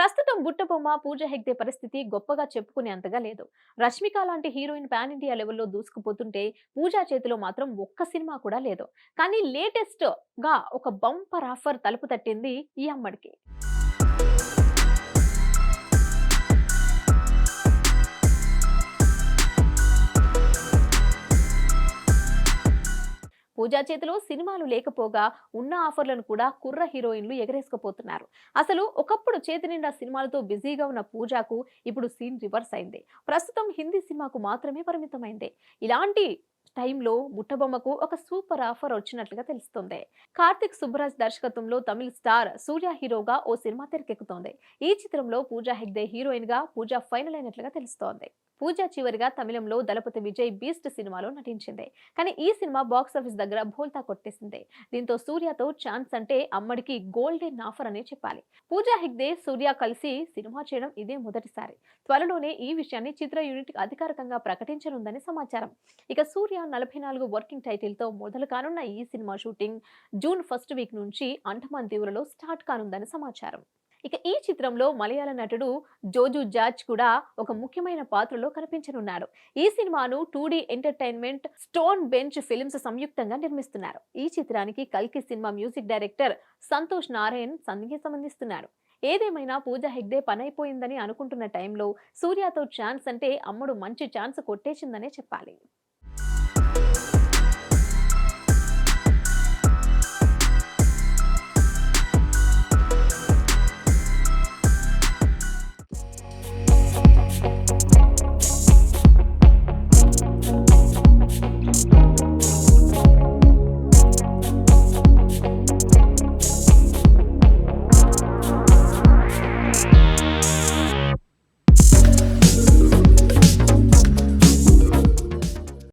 ప్రస్తుతం బుట్టబొమ్మ పూజ హెగ్డే పరిస్థితి గొప్పగా చెప్పుకునే అంతగా లేదు. రష్మిక లాంటి హీరోయిన్ పాన్ ఇండియా లెవెల్లో దూసుకుపోతుంటే పూజా చేతిలో మాత్రం ఒక్క సినిమా కూడా లేదు. కానీ లేటెస్ట్గా ఒక బంపర్ ఆఫర్ తలుపు తట్టింది ఈ అమ్మడికి. పూజా చేతిలో సినిమాలు లేకపోగా ఉన్న ఆఫర్లను కూడా కుర్ర హీరోయిన్లు ఎగరేసుకుపోతున్నారు. అసలు ఒకప్పుడు చేతి నిండా సినిమాలతో బిజీగా ఉన్న పూజాకు ఇప్పుడు సీన్ రివర్స్ అయింది. ప్రస్తుతం హిందీ సినిమాకు మాత్రమే పరిమితమైంది. ఇలాంటి టైంలో బుట్టబొమ్మకు ఒక సూపర్ ఆఫర్ వచ్చినట్లుగా తెలుస్తుంది. కార్తిక్ సుబ్బరాజ్ దర్శకత్వంలో తమిళ స్టార్ సూర్య హీరోగా ఓ సినిమా తెరకెక్కుతోంది. ఈ చిత్రంలో పూజా హెగ్డే హీరోయిన్గా పూజా ఫైనల్ అయినట్లుగా తెలుస్తోంది. పూజా చివరిగా తమిళంలో దళపతి విజయ్ బీస్ట్ సినిమాలో నటించింది. కానీ ఈ సినిమా బాక్స్ ఆఫీస్ దగ్గర బోల్తా కొట్టేసింది. దీంతో సూర్యతో ఛాన్స్ అంటే అమ్మడికి గోల్డెన్ ఆఫర్ అనే చెప్పాలి. పూజా హెగ్దే సూర్య కలిసి సినిమా చేయడం ఇదే మొదటిసారి. త్వరలోనే ఈ విషయాన్ని చిత్ర యూనిట్ అధికారికంగా ప్రకటించనుందని సమాచారం. ఇక సూర్య నలభై నాలుగు వర్కింగ్ టైటిల్తో మొదలు కానున్న ఈ cinema shooting June first week నుంచి అంటమాన్ తీవ్రలో స్టార్ట్ కానుందని సమాచారం. ఇక ఈ చిత్రంలో మలయాళ నటుడు జోజు జార్జ్ కూడా ఒక ముఖ్యమైన పాత్రలో కనిపించనున్నాడు ఈ సినిమాను two entertainment stone bench films సంయుక్తంగా నిర్మిస్తున్నారు. ఈ చిత్రానికి కల్కి cinema music director Santosh Narayan సంగీతం అందిస్తున్నాడు ఏదేమైనా పూజ హెగ్డే పనైపోయిందని అనుకుంటున్న టైంలో సూర్యతో ఛాన్స్ అంటే అమ్మడు మంచి ఛాన్స్ కొట్టేసిందనే చెప్పాలి.